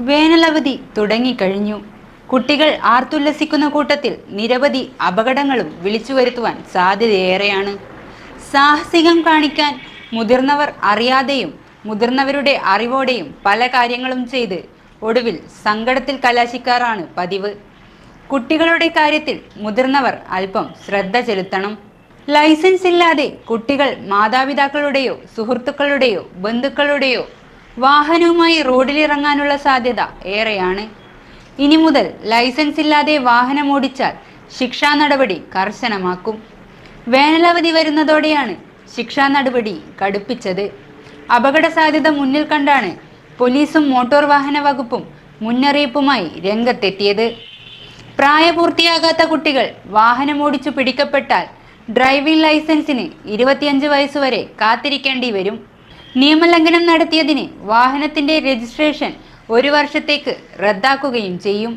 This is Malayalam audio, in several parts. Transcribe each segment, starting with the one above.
വേനലവധി തുടങ്ങിക്കഴിഞ്ഞു. കുട്ടികൾ ആർത്തുല്ലസിക്കുന്ന കൂട്ടത്തിൽ നിരവധി അപകടങ്ങളും വിളിച്ചു വരുത്തുവാൻ സാധ്യതയേറെയാണ്. സാഹസികം കാണിക്കാൻ മുതിർന്നവർ അറിയാതെയും മുതിർന്നവരുടെ അറിവോടെയും പല കാര്യങ്ങളും ചെയ്ത് ഒടുവിൽ സങ്കടത്തിൽ കലാശിക്കാറാണ് പതിവ്. കുട്ടികളുടെ കാര്യത്തിൽ മുതിർന്നവർ അല്പം ശ്രദ്ധ ചെലുത്തണം. ലൈസൻസ് ഇല്ലാതെ കുട്ടികൾ മാതാപിതാക്കളുടെയോ സുഹൃത്തുക്കളുടെയോ ബന്ധുക്കളുടെയോ വാഹനവുമായി റോഡിലിറങ്ങാനുള്ള സാധ്യത ഏറെയാണ്. ഇനി മുതൽ ലൈസൻസ് ഇല്ലാതെ വാഹനം ഓടിച്ചാൽ ശിക്ഷാ നടപടി കർശനമാക്കും. വേനലവധി വരുന്നതോടെയാണ് ശിക്ഷാ നടപടി കടുപ്പിച്ചത്. അപകട സാധ്യത മുന്നിൽ കണ്ടാണ് പോലീസും മോട്ടോർ വാഹന വകുപ്പും മുന്നറിയിപ്പുമായി രംഗത്തെത്തിയത്. പ്രായപൂർത്തിയാകാത്ത കുട്ടികൾ വാഹനമോടിച്ചു പിടിക്കപ്പെട്ടാൽ ഡ്രൈവിംഗ് ലൈസൻസിന് ഇരുപത്തിയഞ്ച് വയസ്സുവരെ കാത്തിരിക്കേണ്ടി വരും. നിയമലംഘനം നടത്തിയതിന് വാഹനത്തിന്റെ രജിസ്ട്രേഷൻ ഒരു വർഷത്തേക്ക് റദ്ദാക്കുകയും ചെയ്യും.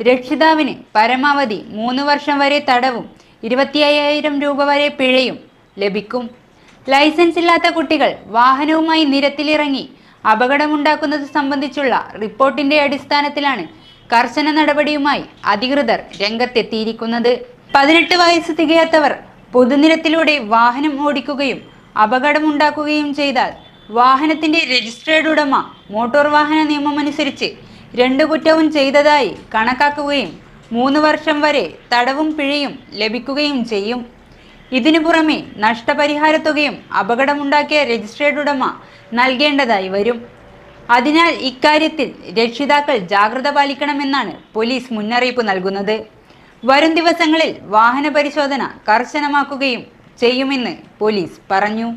രക്ഷിതാവിന് പരമാവധി മൂന്ന് വർഷം വരെ തടവും ഇരുപത്തി അയ്യായിരം രൂപ വരെ പിഴയും ലഭിക്കും. ലൈസൻസ് ഇല്ലാത്ത കുട്ടികൾ വാഹനവുമായി നിരത്തിലിറങ്ങി അപകടമുണ്ടാക്കുന്നത് സംബന്ധിച്ചുള്ള റിപ്പോർട്ടിന്റെ അടിസ്ഥാനത്തിലാണ് കർശന നടപടിയുമായി അധികൃതർ രംഗത്തെത്തിയിരിക്കുന്നത്. പതിനെട്ട് വയസ്സ് തികയാത്തവർ പൊതുനിരത്തിലൂടെ വാഹനം ഓടിക്കുകയും അപകടമുണ്ടാക്കുകയും ചെയ്താൽ വാഹനത്തിന്റെ രജിസ്ട്രേഡ് ഉടമ മോട്ടോർ വാഹന നിയമമനുസരിച്ച് രണ്ട് കുറ്റവും ചെയ്തതായി കണക്കാക്കുകയും മൂന്ന് വർഷം വരെ തടവും പിഴയും ലഭിക്കുകയും ചെയ്യും. ഇതിനു പുറമെ നഷ്ടപരിഹാരത്തുകയും അപകടമുണ്ടാക്കിയ രജിസ്ട്രേഡ് ഉടമ നൽകേണ്ടതായി വരും. അതിനാൽ ഇക്കാര്യത്തിൽ രക്ഷിതാക്കൾ ജാഗ്രത പാലിക്കണമെന്നാണ് പോലീസ് മുന്നറിയിപ്പ് നൽകുന്നത്. വരും ദിവസങ്ങളിൽ വാഹന പരിശോധന കർശനമാക്കുകയും ചെയ്യുമെന്ന് പോലീസ് പറഞ്ഞു.